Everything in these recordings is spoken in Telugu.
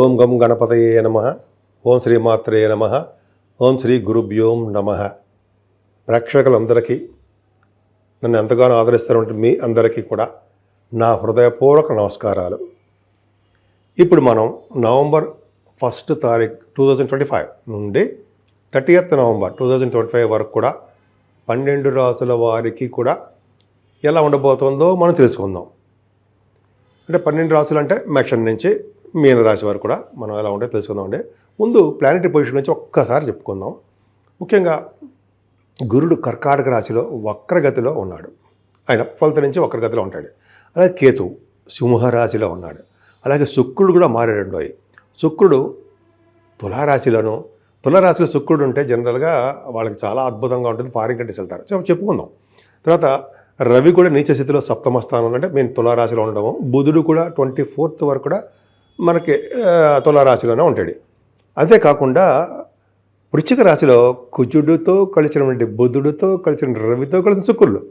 ఓం గం గణపతయే నమ. ఓం శ్రీ మాత్రే నమ. ఓం శ్రీ గురుభ్యోం నమ. ప్రేక్షకులందరికీ నన్ను ఎంతగానో ఆదరిస్తున్నటువంటి మీ అందరికీ కూడా నా హృదయపూర్వక నమస్కారాలు. ఇప్పుడు మనం నవంబర్ ఫస్ట్ తారీఖు టూ థౌజండ్ ట్వంటీ ఫైవ్ నుండి thirtieth November two thousand twenty five వరకు కూడా పన్నెండు రాసుల వారికి కూడా ఎలా ఉండబోతుందో మనం తెలుసుకుందాం. అంటే పన్నెండు రాసులు అంటే మేషన్ నుంచి మీన రాశి వరకు కూడా మనం ఎలా ఉంటే తెలుసుకుందాం అండి. ముందు ప్లానెటరీ పొజిషన్ నుంచి ఒక్కసారి చెప్పుకుందాం. ముఖ్యంగా గురుడు కర్కాటక రాశిలో వక్రగతిలో ఉన్నాడు. ఆయన ఫలిత నుంచి వక్రగతిలో ఉంటాడు. అలాగే కేతు సింహరాశిలో ఉన్నాడు. అలాగే శుక్రుడు కూడా మారాడు అయి. శుక్రుడు తులారాశిలోను తులారాశిలో శుక్రుడు ఉంటే జనరల్గా వాళ్ళకి చాలా అద్భుతంగా ఉంటుంది ఫారిన్ కంట్రీస్ వెళ్తారు. సో చెప్పుకుందాం. తర్వాత రవి కూడా నీచ స్థితిలో సప్తమ స్థానం అంటే మేము తులారాశిలో ఉండడము బుధుడు కూడా ట్వంటీ ఫోర్త్ వరకు కూడా మనకి తులారాశిలోనే ఉంటాడు. అంతేకాకుండా వృశ్చిక రాశిలో కుజుడితో కలిసినటువంటి బుధుడితో కలిసిన రవితో కలిసిన శుక్రుడు.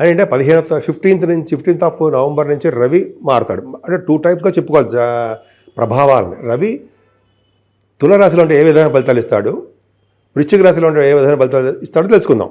అంటే పదిహేనత్ ఫిఫ్టీన్త్ నుంచి ఫిఫ్టీన్త్ ఆఫ్ నవంబర్ నుంచి రవి మారుతాడు. అంటే టూ టైప్గా చెప్పుకోవాలి. ప్రభావాలని. రవి తులరాశిలో ఉంటే ఏ విధమైన ఫలితాలు ఇస్తాడు? వృశ్చిక రాశిలో ఉంటే ఏ విధమైన ఫలితాలు ఇస్తాడో తెలుసుకుందాం.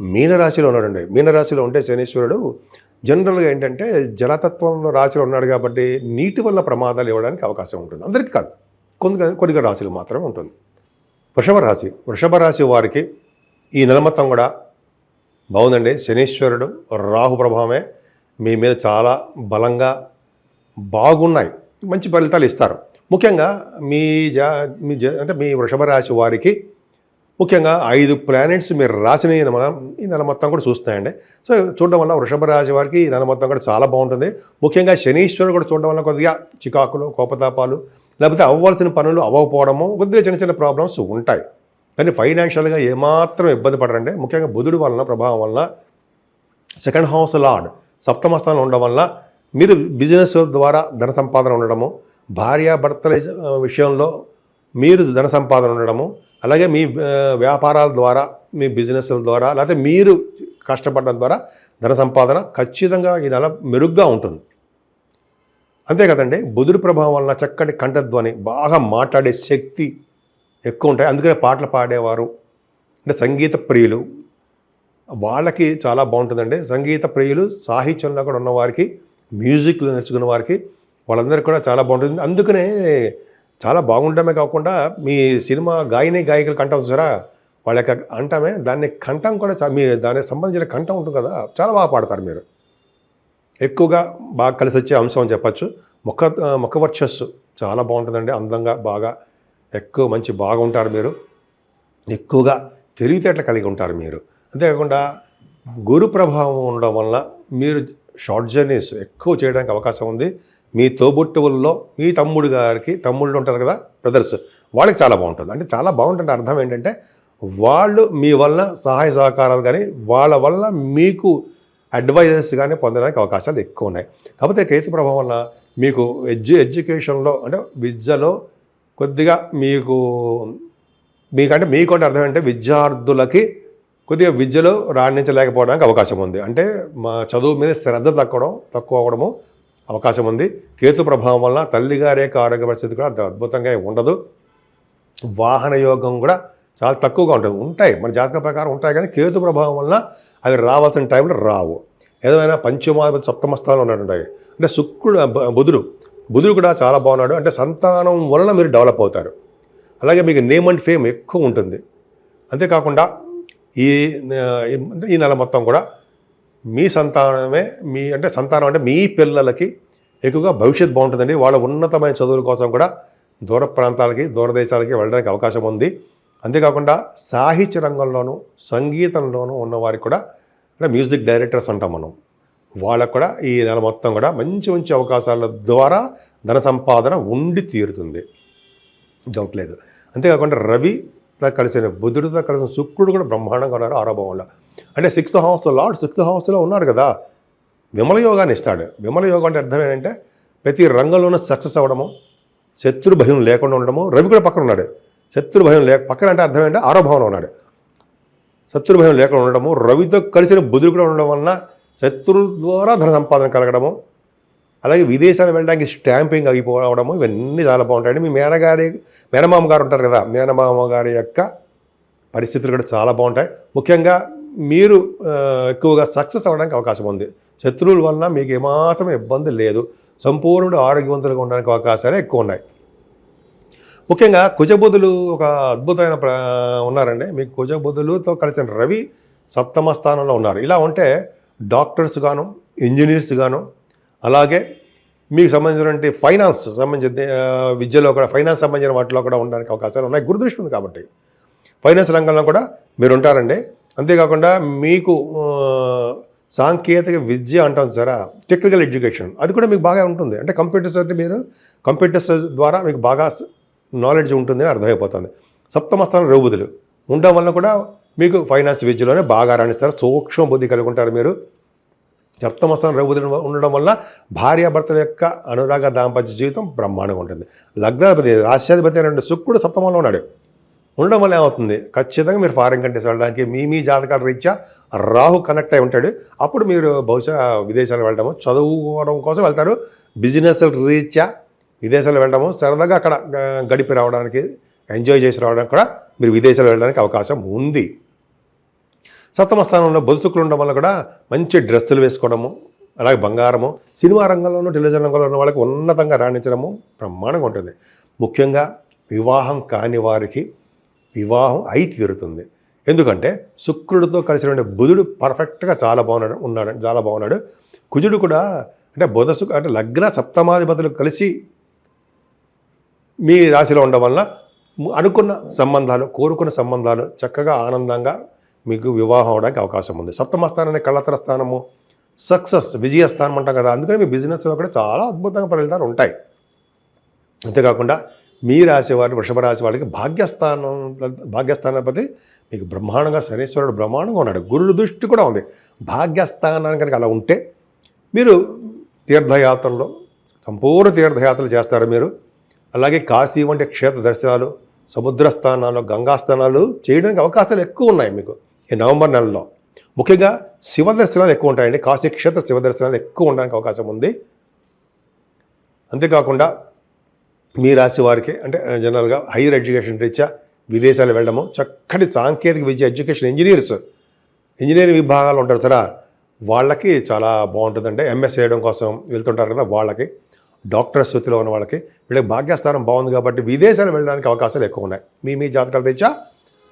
మీనరాశిలో ఉన్నాడండి. మీనరాశిలో ఉంటే శనీశ్వరుడు జనరల్గా ఏంటంటే జలతత్వంలో రాశిలో ఉన్నాడు కాబట్టి నీటి వల్ల ప్రమాదాలు ఇవ్వడానికి అవకాశం ఉంటుంది. అందరికీ కాదు. కొన్ని కొన్ని రాశులు మాత్రమే ఉంటుంది. వృషభ రాశి. వృషభ రాశి వారికి ఈ నెల మొత్తం కూడా బాగుందండి. శనీశ్వరుడు రాహు ప్రభావమే మీ మీద చాలా బలంగా బాగున్నాయి. మంచి ఫలితాలు ఇస్తారు. ముఖ్యంగా మీ జా మీ జ అంటే మీ వృషభ రాశి వారికి ముఖ్యంగా ఐదు ప్లానెట్స్ మీరు రాసిన ఈ ఈ నెల మొత్తం కూడా చూస్తున్నాయండి. సో చూడడం వల్ల వృషభ రాశి వారికి ఈ నెల మొత్తం కూడా చాలా బాగుంటుంది. ముఖ్యంగా శనీశ్వరుడు కూడా చూడడం వల్ల కొద్దిగా చికాకులు కోపతాపాలు లేకపోతే అవ్వాల్సిన పనులు అవ్వకపోవడము కొద్దిగా చిన్న చిన్న ప్రాబ్లమ్స్ ఉంటాయి. కానీ ఫైనాన్షియల్గా ఏమాత్రం ఇబ్బంది పడరండి. ముఖ్యంగా బుధుడు వలన ప్రభావం వలన సెకండ్ హౌస్ లార్డ్ సప్తమ స్థానంలో ఉండడం వల్ల మీరు బిజినెస్ ద్వారా ధన సంపాదన ఉండడము భార్యాభర్తల విషయంలో మీరు ధన సంపాదన ఉండడము అలాగే మీ వ్యాపారాల ద్వారా మీ బిజినెస్ల ద్వారా లేకపోతే మీరు కష్టపడడం ద్వారా ధన సంపాదన ఖచ్చితంగా ఈ నెల మెరుగ్గా ఉంటుంది. అంతే కదండి బుధుడి ప్రభావం వలన చక్కటి కంఠధ్వని బాగా మాట్లాడే శక్తి ఎక్కువ ఉంటాయి. అందుకనే పాటలు పాడేవారు అంటే సంగీత ప్రియులు వాళ్ళకి చాలా బాగుంటుందండి. సంగీత ప్రియులు సాహిత్యంలో కూడా ఉన్నవారికి మ్యూజిక్లో నేర్చుకున్న వారికి వాళ్ళందరికీ కూడా చాలా బాగుంటుంది. అందుకనే చాలా బాగుండమే కాకుండా మీ సినిమా గాయని గాయకులు కంఠం చూసారా? వాళ్ళ యొక్క అంటమే దాన్ని కంఠం కూడా మీ దానికి సంబంధించిన కంఠం ఉంటుంది కదా చాలా బాగా పాడతారు మీరు. ఎక్కువగా బాగా కలిసి వచ్చే అంశం అని చెప్పచ్చు. ముఖ ముఖ వర్చస్సు చాలా బాగుంటుందండి. అందంగా బాగా ఎక్కువ మంచి బాగుంటారు మీరు. ఎక్కువగా తెలివితేటలు కలిగి ఉంటారు మీరు. అంతేకాకుండా గురు ప్రభావం ఉండడం వల్ల మీరు షార్ట్ జర్నీస్ ఎక్కువ చేయడానికి అవకాశం ఉంది. మీ తోబుట్టువుల్లో మీ తమ్ముడు గారికి తమ్ముళ్ళు ఉంటారు కదా బ్రదర్స్ వాళ్ళకి చాలా బాగుంటుంది. అంటే చాలా బాగుంటుంది. అర్థం ఏంటంటే వాళ్ళు మీ వల్ల సహాయ సహకారాలు కానీ వాళ్ళ వల్ల మీకు అడ్వైజర్స్ కానీ పొందడానికి అవకాశాలు ఎక్కువ ఉన్నాయి. కాకపోతే కేతు ప్రభావం వల్ల మీకు ఎడ్యు ఎడ్యుకేషన్లో అంటే విద్యలో కొద్దిగా మీకు మీకంటే మీకు అంటే అర్థం ఏంటంటే విద్యార్థులకి కొద్దిగా విద్యలో రాణించలేకపోవడానికి అవకాశం ఉంది. అంటే మా చదువు మీద శ్రద్ధ తగ్గడం తక్కువ అవడము అవకాశం ఉంది. కేతు ప్రభావం వల్ల తల్లిగారే ఆరోగ్య పరిస్థితి కూడా అంత అద్భుతంగా ఉండదు. వాహన యోగం కూడా చాలా తక్కువగా ఉంటుంది. ఉంటాయి. మన జాతక ప్రకారం ఉంటాయి కానీ కేతు ప్రభావం వల్ల అవి రావాల్సిన టైంలో రావు. ఏదైనా పంచమాధిపతి సప్తమ స్థానంలో ఉన్నట్టుంటాయి. అంటే శుక్రుడు బుధుడు బుధుడు కూడా చాలా బాగున్నాడు. అంటే సంతానం వలన మీరు డెవలప్ అవుతారు. అలాగే మీకు నేమ్ అండ్ ఫేమ్ ఎక్కువ ఉంటుంది. అంతేకాకుండా ఈ- ఈ నెల మొత్తం కూడా మీ సంతానమే మీ అంటే సంతానం అంటే మీ పిల్లలకి ఎక్కువగా భవిష్యత్ బాగుంటుందండి. వాళ్ళ ఉన్నతమైన చదువుల కోసం కూడా దూర ప్రాంతాలకి దూరదేశాలకి వెళ్ళడానికి అవకాశం ఉంది. అంతేకాకుండా సాహిత్య రంగంలోనూ సంగీతంలోనూ ఉన్నవారికి కూడా అంటే మ్యూజిక్ డైరెక్టర్స్ అంటాం మనం. వాళ్ళకు కూడా ఈ నెల మొత్తం కూడా మంచి మంచి అవకాశాల ద్వారా ధన సంపాదన ఉండి తీరుతుంది. డౌట్ లేదు. అంతేకాకుండా రవి కలిసిన బుధుడితో కలిసిన శుక్రుడు కూడా బ్రహ్మాండంగా ఉన్నారు ఆరో భావంలో. అంటే సిక్స్త్ హౌస్లో లార్డ్ సిక్స్త్ హౌస్లో ఉన్నాడు కదా. విమల యోగాన్ని ఇస్తాడు. విమల యోగం అంటే అర్థం ఏంటంటే ప్రతి రంగంలోనూ సక్సెస్ అవ్వడము శత్రు భయం లేకుండా ఉండడము. రవి కూడా పక్కన ఉన్నాడు. శత్రు భయం లేక పక్కన అంటే అర్థం ఏంటంటే ఆరో భావంలో ఉన్నాడు. శత్రు భయం లేకుండా ఉండడము రవితో కలిసిన బుధుడు కూడా ఉండడం వలన శత్రు ద్వారా ధన సంపాదన కలగడము అలాగే విదేశాలు వెళ్ళడానికి స్టాంపింగ్ అయిపోవడము ఇవన్నీ చాలా బాగుంటాయండి. మీ మేనగారి మేనమామ గారు ఉంటారు కదా మేనమామ గారి యొక్క పరిస్థితులు కూడా చాలా బాగుంటాయి. ముఖ్యంగా మీరు ఎక్కువగా సక్సెస్ అవ్వడానికి అవకాశం ఉంది. శత్రువుల వలన మీకు ఏమాత్రం ఇబ్బంది లేదు. సంపూర్ణుడు ఆరోగ్యవంతులుగా ఉండడానికి అవకాశాలే ఎక్కువ ఉన్నాయి. ముఖ్యంగా కుజబుధులు ఒక అద్భుతమైన ఉన్నారండి. మీకు కుజబుధులతో కలిసిన రవి సప్తమ స్థానంలో ఉన్నారు. ఇలా ఉంటే డాక్టర్స్ గాను ఇంజనీర్స్ గాను అలాగే మీకు సంబంధించినటువంటి ఫైనాన్స్ సంబంధించిన విద్యలో కూడా ఫైనాన్స్ సంబంధించిన వాటిలో కూడా ఉండడానికి అవకాశాలు ఉన్నాయి. గురుదృష్టి ఉంది కాబట్టి. ఫైనాన్స్ రంగంలో కూడా మీరు ఉంటారండి. అంతేకాకుండా మీకు సాంకేతిక విద్య అంటాం సరే టెక్నికల్ ఎడ్యుకేషన్ అది కూడా మీకు బాగా ఉంటుంది. అంటే కంప్యూటర్స్ అంటే మీరు కంప్యూటర్స్ ద్వారా మీకు బాగా నాలెడ్జ్ ఉంటుందని అర్థమైపోతుంది. సప్తమ స్థానం రఘుబుధులు ఉండడం వల్ల కూడా మీకు ఫైనాన్స్ విద్యలోనే బాగా రాణిస్తారు. సూక్ష్మ బుద్ధి కలిగి ఉంటారు మీరు. సప్తమస్థానం స్థానం ఉండడం వల్ల భార్యాభర్తల యొక్క అనురాగ దాంపత్య జీవితం బ్రహ్మాండంగా ఉంటుంది. లగ్నాధిపతి రాష్ట్రాధిపతి రెండు శుక్రుడు సప్తమంలో ఉన్నాడు. ఉండడం వల్ల ఏమవుతుంది? ఖచ్చితంగా మీరు ఫారిన్ కంట్రీస్ వెళ్ళడానికి మీ మీ జాతకాల రీత్యా రాహు కనెక్ట్ అయి ఉంటాడు. అప్పుడు మీరు బహుశా విదేశాలు వెళ్ళడము చదువుకోవడం కోసం వెళ్తారు. బిజినెస్ రీత్యా విదేశాలు వెళ్ళడము సరదాగా అక్కడ గడిపి రావడానికి ఎంజాయ్ చేసి రావడానికి కూడా మీరు విదేశాలు వెళ్ళడానికి అవకాశం ఉంది. సప్తమ స్థానంలో బొలుసుకులు ఉండడం వల్ల కూడా మంచి డ్రెస్సులు వేసుకోవడము అలాగే బంగారము సినిమా రంగంలోనూ టెలివిజన్ రంగంలో ఉన్న వాళ్ళకి ఉన్నతంగా రాణించడము బ్రహ్మాండంగా ఉంటుంది. ముఖ్యంగా వివాహం కాని వారికి వివాహం అయి తీరుతుంది. ఎందుకంటే శుక్రుడితో కలిసినటువంటి బుధుడు పర్ఫెక్ట్గా చాలా బాగున్నాడు ఉన్నాడు చాలా బాగున్నాడు. కుజుడు కూడా అంటే బుధ శుక్ర అంటే లగ్న సప్తమాధిపతులు కలిసి మీ రాశిలో ఉండడం వల్ల అనుకున్న సంబంధాలు కోరుకున్న సంబంధాలు చక్కగా ఆనందంగా మీకు వివాహం అవడానికి అవకాశం ఉంది. సప్తమ స్థానాన్ని కళ్ళతర స్థానము సక్సెస్ విజయ స్థానం అంటాం కదా అందుకని మీ బిజినెస్లో కూడా చాలా అద్భుతంగా ఫలితాలు ఉంటాయి. అంతేకాకుండా మీ రాశి వారి వృషభ రాశి వారికి భాగ్యస్థానం భాగ్యస్థానాధిపతి మీకు బ్రహ్మాండంగా శనీశ్వరుడు బ్రహ్మాండంగా ఉన్నాడు. గురుడు దృష్టి కూడా ఉంది. భాగ్యస్థానానికి కనుక అలా ఉంటే మీరు తీర్థయాత్రలో సంపూర్ణ తీర్థయాత్రలు చేస్తారు మీరు. అలాగే కాశీ వంటి క్షేత్ర దర్శనాలు సముద్ర స్థానాలు గంగా స్థానాలు చేయడానికి అవకాశాలు ఎక్కువ ఉన్నాయి మీకు. ఈ నవంబర్ నెలలో. ముఖ్యంగా శివ దర్శనాలు ఎక్కువ ఉంటాయండి. కాశీ క్షేత్ర శివ దర్శనాలు ఎక్కువ ఉండడానికి అవకాశం ఉంది. అంతేకాకుండా మీ రాశి వారికి అంటే జనరల్గా హైయర్ ఎడ్యుకేషన్ రీత్యా విదేశాలు వెళ్ళడము చక్కటి సాంకేతిక విద్య ఎడ్యుకేషన్ ఇంజనీర్స్ ఇంజనీరింగ్ విభాగాలు ఉంటారు సరే వాళ్ళకి చాలా బాగుంటుందండి. ఎంఎస్ చేయడం కోసం వెళ్తుంటారు కదా వాళ్ళకి. డాక్టర్ స్థితిలో ఉన్న వాళ్ళకి. వీళ్ళకి భాగ్యస్థానం బాగుంది కాబట్టి విదేశాలు వెళ్ళడానికి అవకాశాలు ఎక్కువ ఉన్నాయి. మీ మీ జాతకాల రీత్యా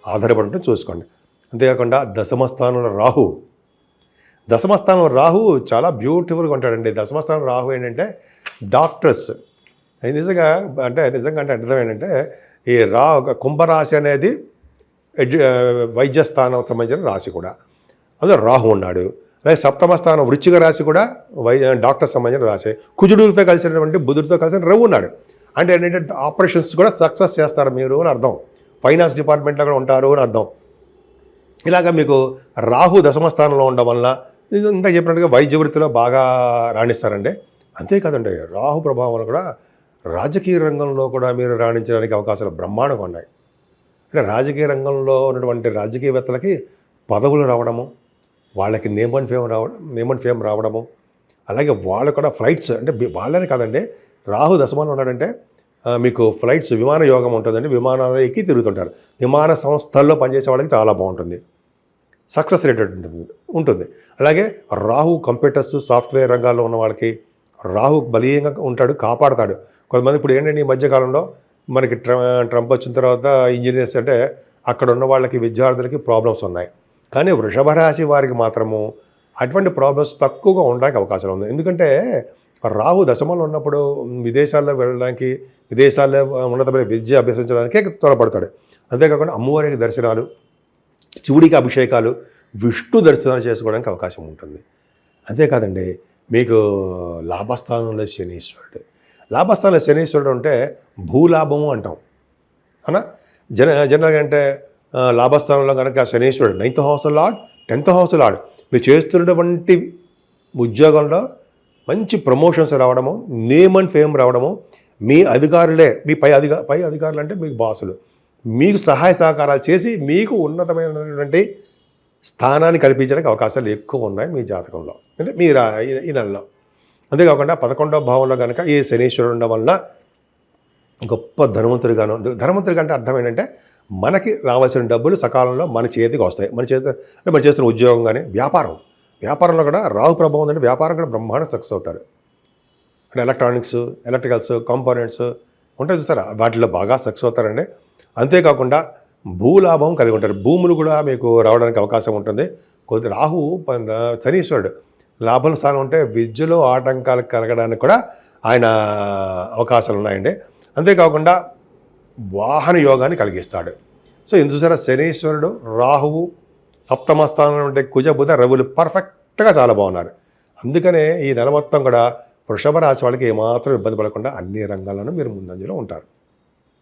ఆధారపడి చూసుకోండి. అంతేకాకుండా దశమస్థానంలో రాహు. దశమస్థానం రాహు చాలా బ్యూటిఫుల్గా ఉంటాడండి. దశమస్థానం రాహు ఏంటంటే డాక్టర్స్. అది నిజంగా అంటే నిజంగా అంటే అర్థం ఏంటంటే ఈ రా కుంభరాశి అనేది ఎడ్యు వైద్య స్థానం సంబంధించిన రాశి కూడా. అందులో రాహు ఉన్నాడు. అలాగే సప్తమ స్థానం వృచ్చిక రాశి కూడా వై డాక్టర్ సంబంధించిన రాశి. కుజుడులతో కలిసినటువంటి బుధుడితో కలిసిన రవి ఉన్నాడు. అంటే ఏంటంటే ఆపరేషన్స్ కూడా సక్సెస్ చేస్తారు మీరు అని అర్థం. ఫైనాన్స్ డిపార్ట్మెంట్లో కూడా ఉంటారు అని అర్థం. ఇలాగ మీకు రాహు దశమ స్థానంలో ఉండడం వల్ల ఇంకా ఇందాక చెప్పినట్టుగా వైద్య వృత్తిలో బాగా రాణిస్తారండి. అంతేకాదండి రాహు ప్రభావం వల్ల కూడా రాజకీయ రంగంలో కూడా మీరు రాణించడానికి అవకాశాలు బ్రహ్మాండంగా ఉన్నాయి. అంటే రాజకీయ రంగంలో ఉన్నటువంటి రాజకీయవేత్తలకి పదవులు రావడము వాళ్ళకి నేమ్ అండ్ ఫేమ్ రావడం నేమ్ అండ్ ఫేమ్ రావడము అలాగే వాళ్ళు కూడా ఫ్లైట్స్ అంటే బి- వాళ్ళనే కాదండి రాహు దశమానం ఉన్నాడంటే మీకు ఫ్లైట్స్ విమాన యోగం ఉంటుందండి. విమానాలు ఎక్కి తిరుగుతుంటారు. విమాన సంస్థల్లో పనిచేసే వాళ్ళకి చాలా బాగుంటుంది. సక్సెస్ రేట్ ఉంటుంది ఉంటుంది. అలాగే రాహు కంప్యూటర్స్ సాఫ్ట్వేర్ రంగాల్లో ఉన్న వాళ్ళకి రాహు బలీయంగా ఉంటాడు కాపాడతాడు. కొంతమంది ఇప్పుడు ఏంటంటే ఈ మధ్యకాలంలో మనకి ట్రంప్ వచ్చిన తర్వాత ఇంజనీర్స్ అంటే అక్కడ ఉన్న వాళ్ళకి విద్యార్థులకి ప్రాబ్లమ్స్ ఉన్నాయి. కానీ వృషభ రాశి వారికి మాత్రము అటువంటి ప్రాబ్లమ్స్ తక్కువగా ఉండడానికి అవకాశం ఉంది ఎందుకంటే రాహు దశమలో ఉన్నప్పుడు విదేశాల్లో వెళ్ళడానికి విదేశాల్లో ఉన్నతమైన విద్య అభ్యసించడానికే త్వరపడతాడు అంతేకాకుండా అమ్మవారికి దర్శనాలు శివుడికి అభిషేకాలు విష్ణు దర్శనాలు చేసుకోవడానికి అవకాశం ఉంటుంది. అంతేకాదండి మీకు లాభస్థానంలో శనీశ్వరుడు. లాభస్థానంలో శనీశ్వరుడు అంటే భూలాభము అంటాం. అనా? జన జనరల్గా అంటే లాభస్థానంలో కనుక శనీశ్వరుడు ninth house lord tenth house lord మీరు చేస్తున్నటువంటి ఉద్యోగంలో మంచి ప్రమోషన్స్ రావడము నేమ్ అండ్ ఫేమ్ రావడము మీ అధికారులే మీ పై అధిక పై అధికారులు అంటే మీకు బాసులు. మీకు సహాయ సహకారాలు చేసి మీకు ఉన్నతమైనటువంటి స్థానాన్ని కల్పించడానికి అవకాశాలు ఎక్కువ ఉన్నాయి మీ జాతకంలో. అంటే మీ ఈ- నెలలో. అంతేకాకుండా పదకొండవ భావంలో కనుక ఈ శనీశ్వరుడు ఉండడం వలన గొప్ప ధనవంతుడిగాను. ధనవంతుడిగా అంటే అర్థం ఏంటంటే మనకి రావాల్సిన డబ్బులు సకాలంలో మన చేతికి వస్తాయి. మన చేతి అంటే మనం చేస్తున్న ఉద్యోగం కానీ వ్యాపారం. వ్యాపారంలో కూడా రాహు ప్రభావం ఉందంటే వ్యాపారం కూడా బ్రహ్మాండ సక్సెస్ అవుతారు. అంటే ఎలక్ట్రానిక్స్ ఎలక్ట్రికల్స్ కాంపోనెంట్స్ ఉంటాయి చూసారా? వాటిలో బాగా సక్సెస్ అవుతారండి. అంతేకాకుండా భూలాభం కలిగి ఉంటారు. భూములు కూడా మీకు రావడానికి అవకాశం ఉంటుంది. కొద్ది రాహు ప- శనీశ్వరుడు లాభం స్థానం ఉంటే విద్యలో ఆటంకాలు కలగడానికి కూడా ఆయన అవకాశాలు ఉన్నాయండి. అంతేకాకుండా వాహన యోగాన్ని కలిగిస్తాడు. సో ఇందు చూసారా? శనీశ్వరుడు రాహువు సప్తమ స్థానంలో ఉండే కుజ బుధ రవులు పర్ఫెక్ట్గా చాలా బాగున్నారు. అందుకనే ఈ నెల మొత్తం కూడా వృషభ రాశి వాళ్ళకి ఏమాత్రం ఇబ్బంది పడకుండా అన్ని రంగాల్లోనూ మీరు ముందంజలో ఉంటారు.